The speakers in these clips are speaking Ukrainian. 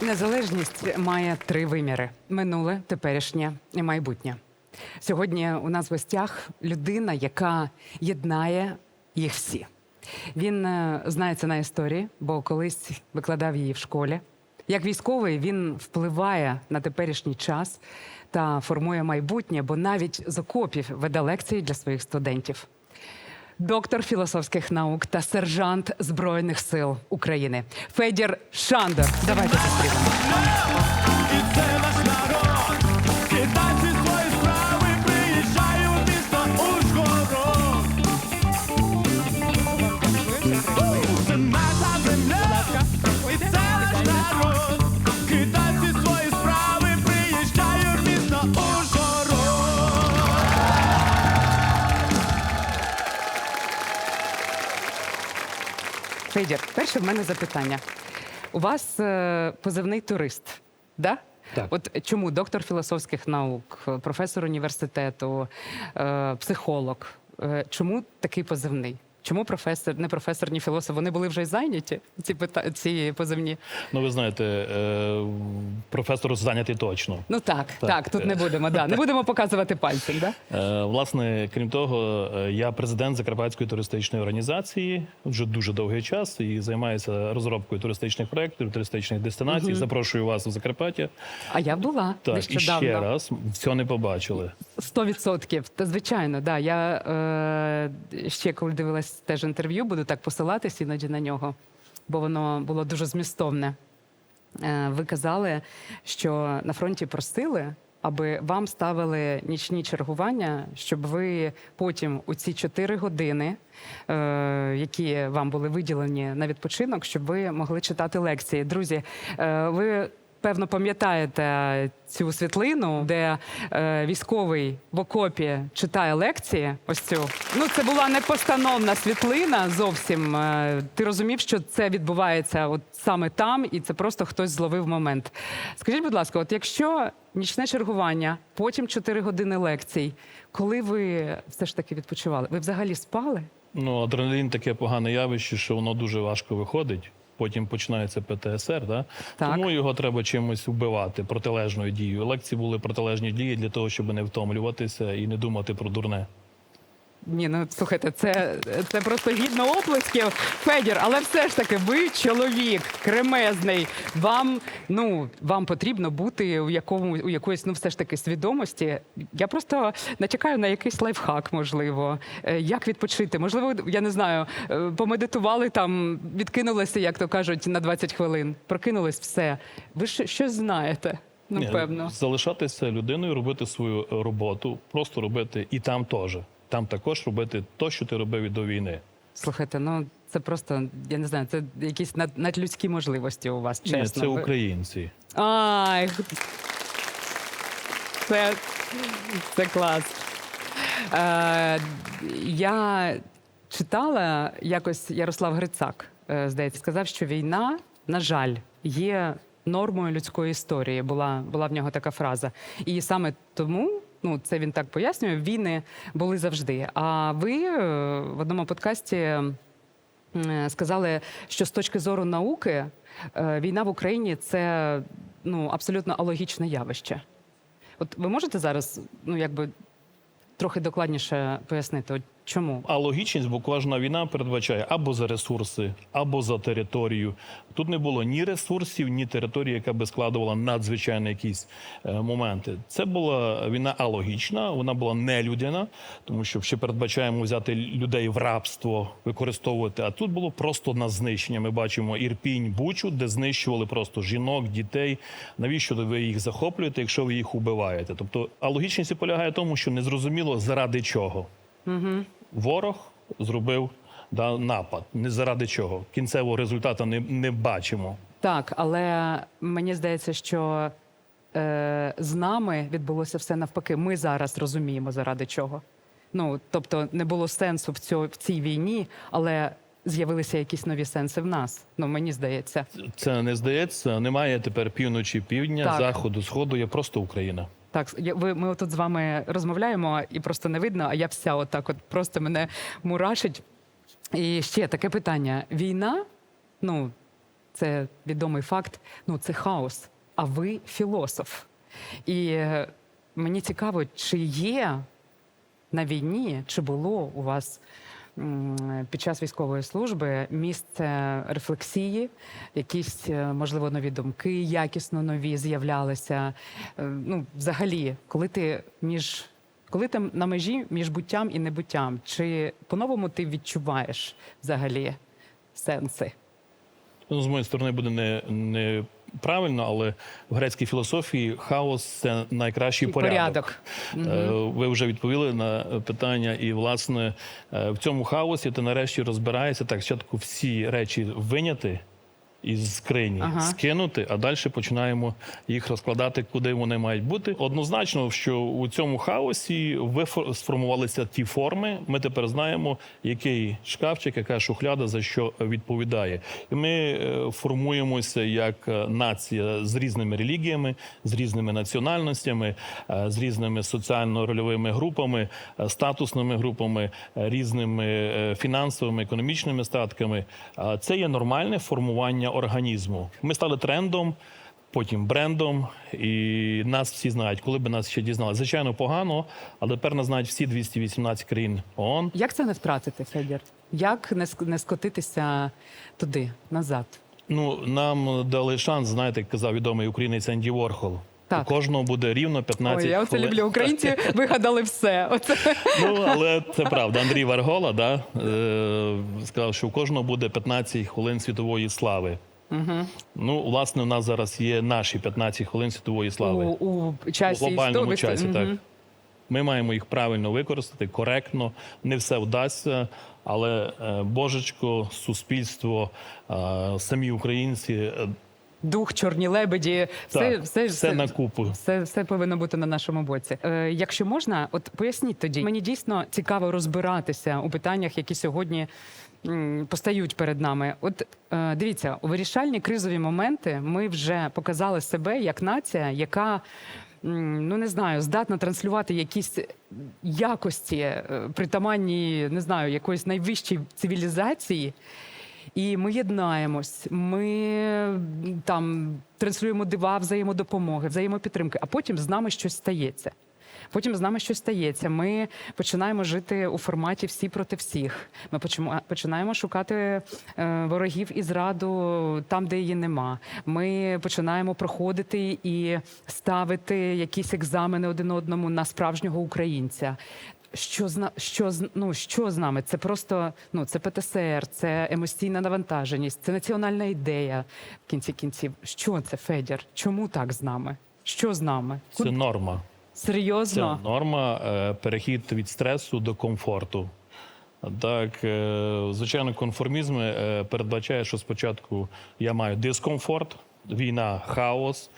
Незалежність має три виміри: минуле, теперішнє і майбутнє. Сьогодні у нас в гостях людина, яка єднає їх всі. Він е, знається на історії, бо колись викладав її в школі. Як військовий він впливає на теперішній час та формує майбутнє, бо навіть з окопів веде лекції для своїх студентів. Доктор філософських наук та сержант Збройних сил України Федір Шандор. Давайте зустрінемо. Федір, перше в мене запитання. У вас е, позивний турист, да? Так. От чому доктор філософських наук, професор університету, е, психолог? Е, чому такий позивний? Чому професор, не професор, ні філософ? Вони були вже й зайняті, ці, пита- ці позивні? Ну, ви знаєте, е, професор зайнятий точно. Ну так, так, Так, тут е, не будемо, да. не будемо показувати пальцем, да? Е, Власне, крім того, е, я президент Закарпатської туристичної організації вже дуже довгий час і займаюся розробкою туристичних проєктів, туристичних дестинацій. Запрошую вас у Закарпаття. А я була Так, і ще раз все не побачили. Сто відсотків. Та звичайно, да. Я е, ще коли дивилась теж інтерв'ю, буду так посилатись іноді на нього, бо воно було дуже змістовне. Е, ви казали, що на фронті просили, аби вам ставили нічні чергування, щоб ви потім у ці чотири години, е, які вам були виділені на відпочинок, щоб ви могли читати лекції. Друзі, е, ви. Певно, пам'ятаєте цю світлину, де е, військовий в окопі читає лекції. Ось цю. Ну, це була не постановна світлина зовсім. Е, ти розумів, що це відбувається от саме там, і це просто хтось зловив момент. Скажіть, будь ласка, от якщо нічне чергування, потім 4 години лекцій, коли ви все ж таки відпочивали? Ви взагалі спали? Ну, адреналін таке погане явище, що воно дуже важко виходить. Потім починається ПТСР, да? Так. тому його треба чимось вбивати протилежною дією. Лекції були протилежні дії для того, щоб не втомлюватися і не думати про дурне. Ні, ну слухайте, це, це просто гідно оплесків, Федір, але все ж таки, ви чоловік кремезний. Вам ну вам потрібно бути у якому у якоїсь ну все ж таки свідомості. Я просто натякаю на якийсь лайфхак, можливо. Е, Як відпочити? Можливо, я не знаю, е, помедитували там, відкинулися, як то кажуть, на 20 хвилин. Прокинулись все. Ви ж щось знаєте? Ну, певно. Залишатися людиною, робити свою е, роботу, просто робити і там теж. Там також робити те, що ти робив і до війни. Слухайте, ну це просто я не знаю, це якісь над, надлюдські можливості у вас. Чесно. Ні, це Ви- українці. Ай. Це, це клас. Е, я читала якось Ярослав Грицак, е, здається, сказав, що війна, на жаль, є нормою людської історії. Була, була в нього така фраза. І саме тому. Ну, це він так пояснює. Війни були завжди. А ви е, в одному подкасті е, сказали, що з точки зору науки е, війна в Україні це ну, абсолютно алогічне явище. От ви можете зараз, ну якби трохи докладніше пояснити, чому? А логічність, бо кожна війна передбачає або за ресурси, або за територію. Тут не було ні ресурсів, ні території, яка би складувала надзвичайні якісь е, моменти. Це була війна алогічна, вона була нелюдяна, тому що ще передбачаємо взяти людей в рабство, використовувати. А тут було просто на знищення. Ми бачимо Ірпінь, Бучу, де знищували просто жінок, дітей. Навіщо ви їх захоплюєте, якщо ви їх убиваєте? Тобто алогічність полягає в тому, що незрозуміло заради чого. Ворог зробив да, напад. Не заради чого. Кінцевого результату не, не бачимо. Так, але мені здається, що е, з нами відбулося все навпаки. Ми зараз розуміємо, заради чого. Ну, тобто, не було сенсу в, цьо, в цій війні, але з'явилися якісь нові сенси в нас. Ну, мені здається. Це не здається. Немає тепер півночі, півдня, Так. заходу, сходу. Є просто Україна. Так, ви, ми тут з вами розмовляємо, і просто не видно, а я вся отак от просто мене мурашить. І ще таке питання: війна, ну, це відомий факт. Ну, це хаос. А ви філософ. І е, мені цікаво, чи є на війні, чи було у вас під час військової служби місце рефлексії, якісь, е, можливо, нові думки, якісно нові з'являлися. Е, Ну, взагалі, коли ти між. Коли ти на межі між буттям і небуттям, чи по-новому ти відчуваєш взагалі сенси? Ну, з моєї сторони буде не, не правильно, але в грецькій філософії хаос це найкращий порядок. порядок. Ви вже відповіли на питання, і власне е, в цьому хаосі ти нарешті розбираєшся так. Спочатку всі речі виняти із скрині, Ага. скинути, а далі починаємо їх розкладати, куди вони мають бути. Однозначно, що у цьому хаосі сформувалися ті форми. Ми тепер знаємо, який шкафчик, яка шухляда за що відповідає. І ми е, формуємося як е, нація з різними релігіями, з різними національностями, е, з різними соціально-рольовими групами, статусними групами, різними фінансовими, економічними статками. Це є нормальне формування організму. Ми стали трендом. Потім брендом, і нас всі знають, коли би нас ще дізнали. Звичайно, погано, але тепер нас знають всі 218 країн ООН. Як це не втратити, Федір? Як не не скотитися туди, назад? Ну нам дали шанс, знаєте, як казав відомий українець Енді Ворхол. Так. У кожного буде рівно 15 Ой, я оце хвилин. люблю. Українці вигадали все. Оце. Ну, але це правда. Андрій Варгола да, е, сказав, що у кожного буде 15 хвилин світової слави. Угу. Ну, власне, у нас зараз є наші 15 хвилин світової слави. У, у У глобальному історії. часі, так. Ми маємо їх правильно використати, коректно. Не все вдасться, але е, божечко, суспільство, е, самі українці е, Дух, чорні лебеді, все, так, все, все на купу. Все, все повинно бути на нашому боці. Е, якщо можна, от поясніть тоді. Мені дійсно цікаво розбиратися у питаннях, які сьогодні м, постають перед нами. От е, дивіться, у вирішальні кризові моменти ми вже показали себе як нація, яка. Ну, не знаю, здатна транслювати якісь якості, е, притаманні, не знаю, якоїсь найвищій цивілізації. І ми єднаємось, ми там транслюємо дива взаємодопомоги, взаємопідтримки, а потім з нами щось стається. Потім з нами щось стається. Ми починаємо жити у форматі всі проти всіх. Ми починаємо шукати е, ворогів і зраду там, де її нема. Ми починаємо проходити і ставити якісь екзамени один одному на справжнього українця. Що зна що з- ну, що з нами? Це просто ну це ПТСР, це емоційна навантаженість, це національна ідея. В кінці кінців, що це Федір? Чому так з нами? Що з нами? Це норма. Це норма, е, перехід від стресу до комфорту. Так, е, звичайно, конформізм е, передбачає, що спочатку я маю дискомфорт, війна, хаос,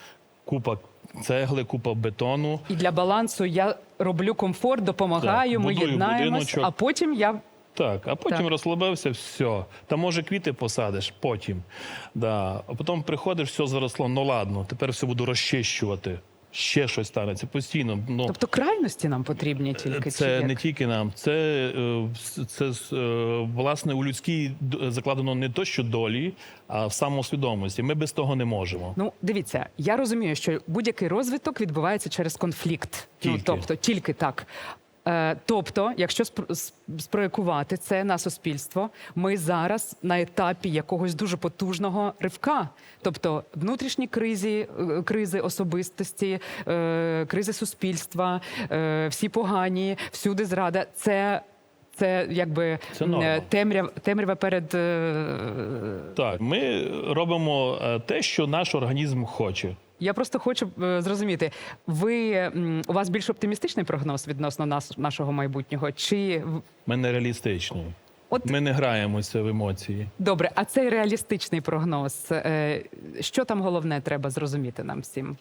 купа цегли, купа бетону. І для балансу я роблю комфорт, допомагаю, Так, ми будую єднаємось, будиночок. а потім я Так, а потім Так. розслабився, все. Та може квіти посадиш, потім. Да. А потім приходиш, все заросло. Ну ладно, тепер все буду розчищувати. Ще щось станеться постійно. Ну, тобто крайності нам потрібні тільки чи Це як? не тільки нам, це, е, це е, власне у людській закладено не то, що долі, а в самосвідомості. Ми без того не можемо. Ну, дивіться, я розумію, що будь-який розвиток відбувається через конфлікт. Ну, тобто, тільки так. Е, тобто, якщо спро- спроєкувати це на суспільство, ми зараз на етапі якогось дуже потужного ривка. Тобто внутрішні кризі, е, кризи особистості, е, кризи суспільства, всі погані, всюди зрада. Це, це якби Це е, темрява, перед Так, ми робимо те, що наш організм хоче. Я просто хочу е, зрозуміти, ви у вас більш оптимістичний прогноз відносно нас, нашого майбутнього? Чи Ми не реалістичні. От- Ми не граємося в емоції. добре, а цей реалістичний прогноз? е, Що там головне треба зрозуміти нам всім?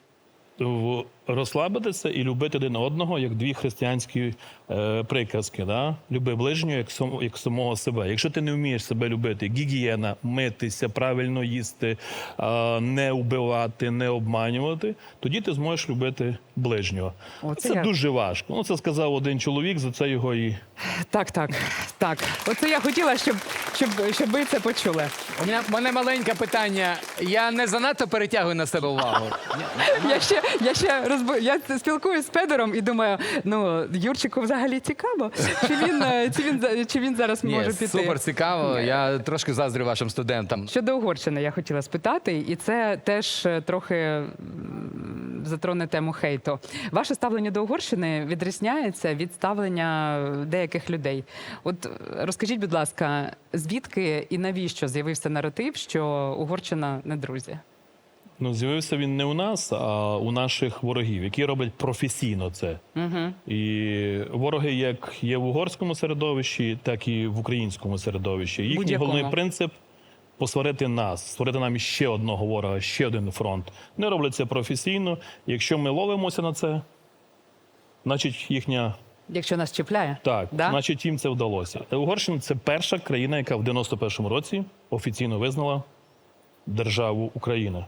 Розслабитися і любити один одного, як дві християнські е, приказки. Да? Люби ближнього як, сам, як самого себе. Якщо ти не вмієш себе любити, гігієна, митися, правильно їсти, е, не вбивати, не обманювати, тоді ти зможеш любити ближнього. Оце це я- дуже важко. Ну, це сказав один чоловік, за це його і Так, так, так. Оце я хотіла, щоб, щоб, щоб ви це почули. У мене, у мене маленьке питання. Я не занадто перетягую на себе увагу. Я ще, я ще розбу... я спілкуюсь з Федором і думаю, ну Юрчику взагалі цікаво, чи він, е, чи він, чи він зараз Ні, може піти. супер цікаво. Я трошки заздрю вашим студентам. Щодо Угорщини, я хотіла спитати, і це теж е, трохи затроне тему хейту. Ваше ставлення до Угорщини відрізняється від ставлення деяких людей. От е, розкажіть, будь ласка, звідки і навіщо з'явився наратив, що Угорщина не друзі? Ну, з'явився він не у нас, а у наших ворогів, які роблять професійно це. Угу. І вороги як є в угорському середовищі, так і в українському середовищі. Їхній головний принцип посварити нас, створити нам ще одного ворога, ще один фронт. Не роблять це професійно. Якщо ми ловимося на це, значить їхня Якщо нас чіпляє, так, Да? значить їм це вдалося. Угорщина це перша країна, яка в 91-му році офіційно визнала державу Україна.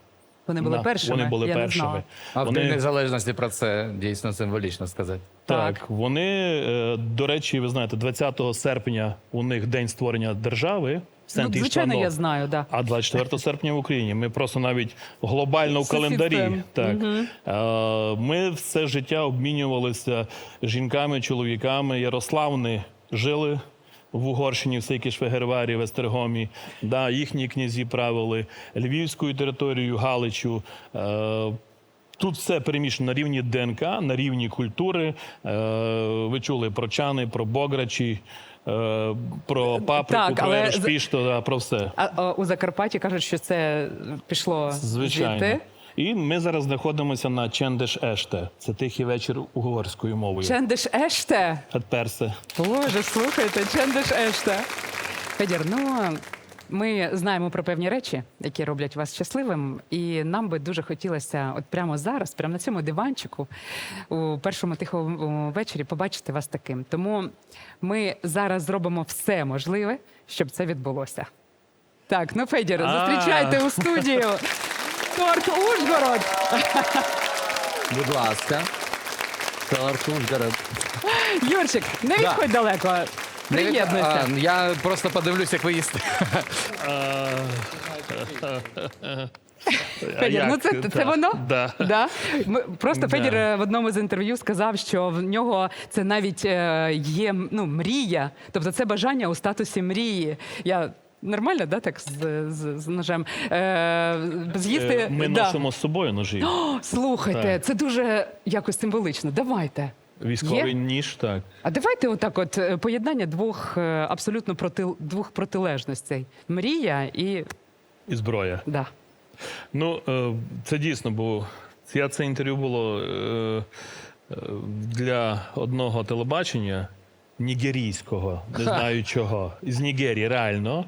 Вони були першими. Вони були я Не першими. знала. А в Вони- День незалежності про це дійсно символічно сказати. Так, Так. вони, е, до речі, ви знаєте, 20 серпня у них день створення держави. Ну, звичайно, я знаю, да. А 24 серпня в Україні. Ми просто навіть глобально в календарі. Так. Е, Ми все життя обмінювалися жінками, чоловіками. Ярославни жили в Угорщині, в Сейкі Швегерварі, в Естергомі. Да, їхні князі правили Львівською територією, Галичу. Е, Тут все перемішано на рівні ДНК, на рівні культури. Е, ви чули про чани, про бограчі, е, про паприку, Так, про да, про все. А, у Закарпатті кажуть, що це пішло звідти. І ми зараз знаходимося на Чендеш Еште. Це тихий вечір угорською мовою. Чендеш Еште. Адперсе. Боже, слухайте, Чендеш Еште. Федір, ну ми знаємо про певні речі, які роблять вас щасливим, і нам би дуже хотілося, от прямо зараз, прямо на цьому диванчику, у першому тихому вечорі, побачити вас таким. Тому ми зараз зробимо все можливе, щоб це відбулося. Так, ну Федір, зустрічайте у студію. Торт Ужгород. Будь ласка. Торт Ужгород. Юрчик, не Да. відходь далеко. Приєднуйся. А, Я просто подивлюсь, як ви їсте. Федір, ну це, це воно? Да. Да? Ми, просто Да. Федір е, в одному з інтерв'ю сказав, що в нього це навіть е, є ну, мрія, тобто це бажання у статусі мрії. Я нормально, да, так з, з, з ножем? Е, з'їсти. Е, Ми да. носимо з собою ножі. О, слухайте, Так. це дуже якось символично. Давайте. Військовий Є? ніж, так. А давайте отак, от е, поєднання двох е, абсолютно проти, двох протилежностей: мрія і І зброя. да. Ну, це дійсно було. Я це інтерв'ю було для одного телебачення нігерійського, не знаю чого. З Нігерії, реально.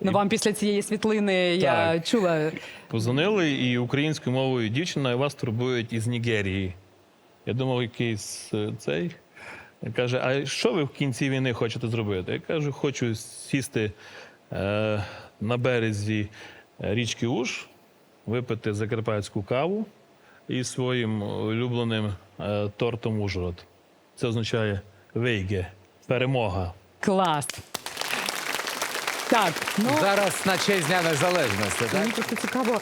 Ну вам після цієї світлини я Так. чула. Позвонили і українською мовою дівчина вас турбують із Нігерії. Я думав, якийсь е, цей. Каже, а що ви в кінці війни хочете зробити? Я кажу, хочу сісти е, на березі річки Уж, випити закарпатську каву і своїм улюбленим е, тортом Ужгород. Це означає вейге, перемога. Клас. Так, ну Зараз на честь Дня Незалежності, так? мені просто цікаво,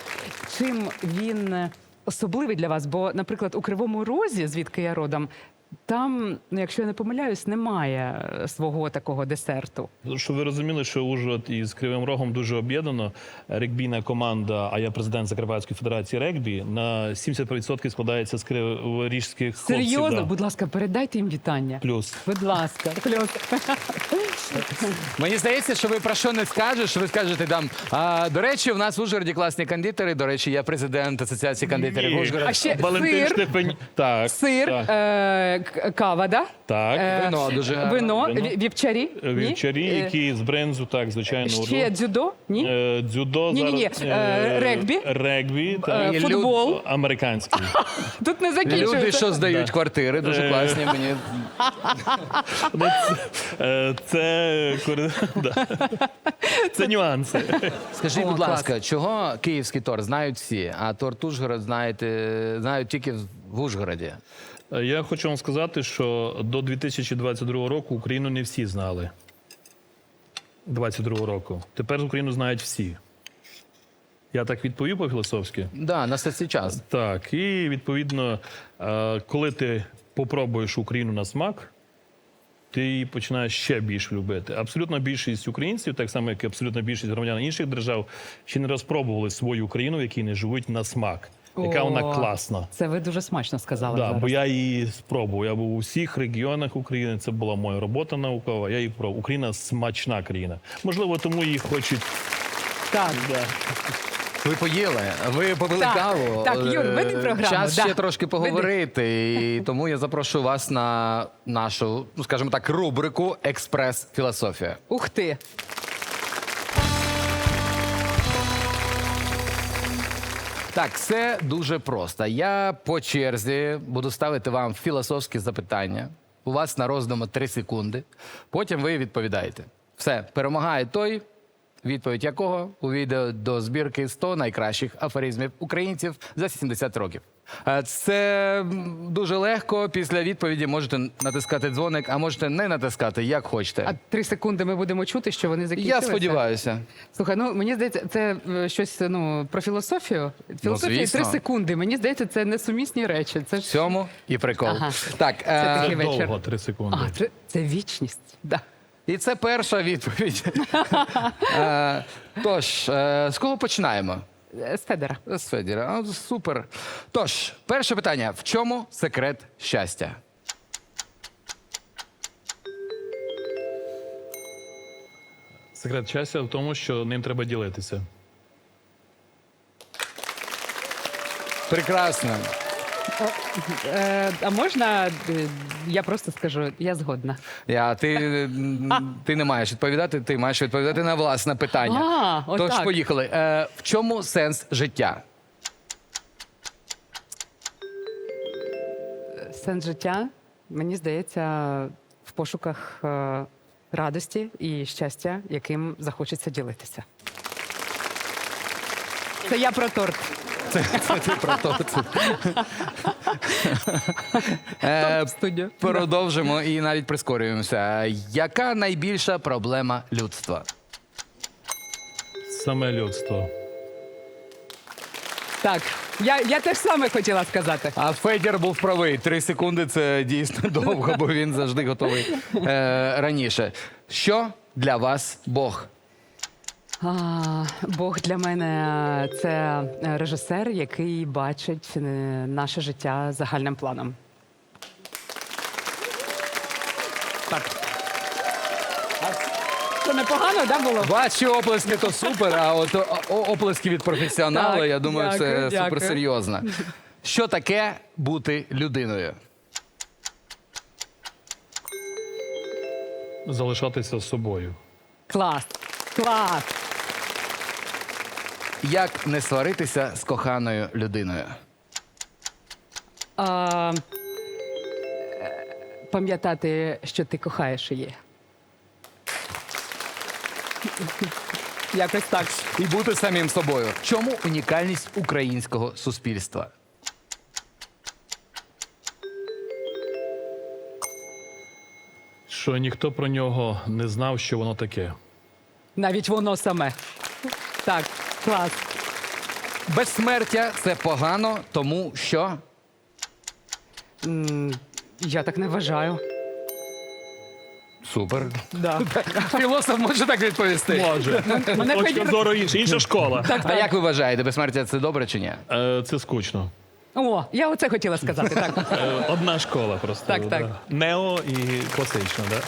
чим він особливий для вас. Бо, наприклад, у Кривому Розі, звідки я родом, там, ну якщо я не помиляюсь, немає е, свого такого десерту. Щоб ви розуміли, що Ужгород із Кривим Рогом дуже об'єднано. Регбійна команда, а я президент Закарпатської федерації регбі, на 70% складається з криворіжських хлопців. Серйозно, да. будь ласка, передайте їм вітання. Плюс. Будь ласка, плюс. Мені здається, що ви про що не скажеш, ви скажете там. А, до речі, у нас в Ужгороді класні кондитери. До речі, я президент Асоціації кондитерів Ужгорода. А ще Валентин сир. Штепень. Так. Сир, так. е, кава, да? Так. Е, Вино дуже. Вино, Вино. ві- вівчарі. Ні? Вівчарі, Е, які з брензу, так, звичайно. Ще роблять. дзюдо? Ні? Е, Дзюдо Ні-ні-ні, зараз. е, регбі. Регбі, Е, так. Люд- Футбол. Американський. Тут не закінчується. Люди, що здають Да. квартири, дуже Е. класні. Мені Ну, це- е, Це да. Це нюанси. скажіть, О, будь клас. ласка, чого київський торт знають всі, а торт Ужгород знаєте, знають тільки в Ужгороді. Е, Я хочу вам сказати, що до 2022 року Україну не всі знали. 22 року. Тепер Україну знають всі. Я так відповів по-філософськи? Да, на цей час. Так, і відповідно, е, коли ти попробуєш Україну на смак, ти її починаєш ще більш любити. Абсолютна більшість українців, так само як і абсолютна більшість громадян інших держав, ще не розпробували свою Україну, в якій не живуть на смак. Яка вона О, класна. Це ви дуже смачно сказали Да, зараз. бо я її спробував. Я був у всіх регіонах України. Це була моя робота наукова. Я її пробував. Україна смачна країна. Можливо, тому її хочуть. Так. Да. Ви поїли, ви попили Так, каву. так, Юр, веди Е, програму, Час да. ще трошки поговорити, і тому я запрошую вас на нашу, ну скажімо так, рубрику Експрес-філософія. Ух ти. Так, все дуже просто. Я по черзі буду ставити вам філософські запитання. У вас на роздуму 3 секунди. Потім ви відповідаєте. Все, перемагає той, відповідь якого увійде до збірки 100 найкращих афоризмів українців за 70 років. Е, Це дуже легко. Після відповіді можете натискати дзвоник, а можете не натискати, як хочете. А три секунди ми будемо чути, що вони закінчилися? Я сподіваюся. Слухай, ну мені здається, це е, щось ну про філософію. Філософія і три секунди. Мені здається, це несумісні речі. Це В цьому і прикол. Ага. Так, Це е, такий вечір. Довго, три секунди. а, це, це вічність. Да. І це перша відповідь. Е, Тож, е, з кого починаємо? З Федера. З Федіра. А, Супер. Тож, перше питання: в чому секрет щастя? Секрет щастя в тому, що ним треба ділитися. Прекрасно. Е, а можна е, я просто скажу, я згодна. Я, ти, м, ти не маєш відповідати, ти маєш відповідати на власне питання. А, отак. Тож, поїхали. Е, в чому сенс життя? Сенс життя, мені здається, в пошуках е, радості і щастя, яким захочеться ділитися. Це я про торт. Це ти про то. Це. Е. Продовжимо і навіть прискорюємося. Яка найбільша проблема людства? Саме людство. Так, я, я теж саме хотіла сказати. А Федір був правий. Три секунди це дійсно довго, бо він завжди готовий е, раніше. Що для вас Бог? А, Бог для мене це режисер, який бачить е, наше життя загальним планом. Так. Це непогано, да, було? Ваші оплески то супер, а от оплески від професіонала, Так, я думаю, дякую, це дякую. суперсерйозно. Що таке бути людиною? Залишатися з собою. Клас. Клас. Як не сваритися з коханою людиною? А, пам'ятати, що ти кохаєш її. Якось так. І бути самим собою. В чому унікальність українського суспільства? Що ніхто про нього не знав, що воно таке. Навіть воно саме. Так, клас. Безсмертя це погано, тому що М, Я так не вважаю. супер. Да. Філософ може так відповісти. Може. Мене Точка Федір- зору інша. Інша школа. А як ви вважаєте, безсмертя це добре чи ні? Е, Це скучно. О, я оце хотіла сказати. Так. Е, Одна школа просто. Так, так. да. Нео і класично, да?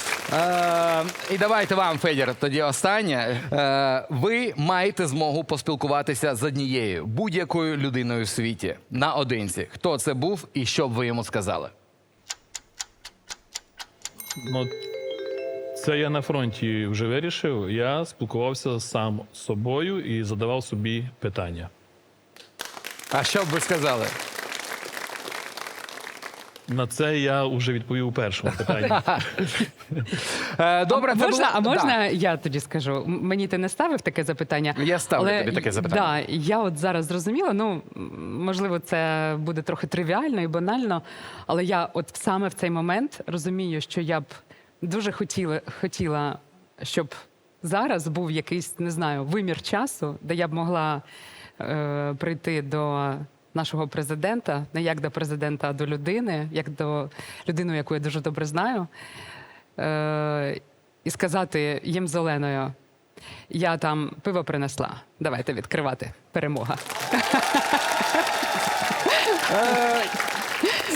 Е, і давайте вам, Федір, тоді останнє. Е, ви маєте змогу поспілкуватися з однією будь-якою людиною в світі наодинці. Хто це був і що б ви йому сказали? Ну, це я на фронті вже вирішив. Я спілкувався сам з собою і задавав собі питання. А що б ви сказали? На це я вже відповів у першому питанні. Е, добре, це можна, було... а можна Да. я тоді скажу? М- Мені ти не ставив таке запитання? Я ставлю але, тобі таке запитання. Да, я от зараз зрозуміла. Ну м, можливо, це буде трохи тривіально і банально, але я от саме в цей момент розумію, що я б дуже хотіла, хотіла, щоб зараз був якийсь, не знаю, вимір часу, де я б могла е, прийти до. Нашого президента, не як до президента, а до людини, як до людини, яку я дуже добре знаю, е, і сказати їм зеленою: я там пиво принесла. Давайте відкривати. Перемога.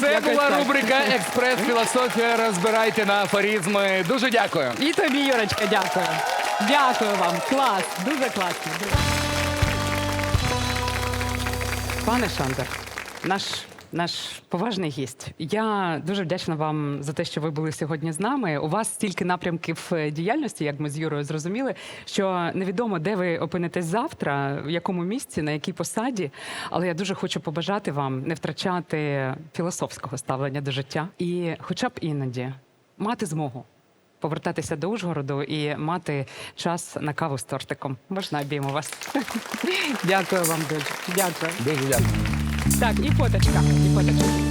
Це Якось була так. рубрика Експрес-філософія. Розбирайте на афоризми. Дуже дякую. І тобі, Юрочка, дякую. Дякую вам. Клас, дуже класно. Пане Шандер, наш, наш поважний гість. Я дуже вдячна вам за те, що ви були сьогодні з нами. У вас стільки напрямків е, діяльності, як ми з Юрою зрозуміли, що невідомо, де ви опинитесь завтра, в якому місці, на якій посаді. Але я дуже хочу побажати вам не втрачати філософського ставлення до життя і, хоча б іноді, мати змогу повертатися до Ужгороду і мати час на каву з тортиком. Можна обійму вас. Дякую вам дуже. Дякую. Дуже дякую. Так, і фоточка. І фоточка.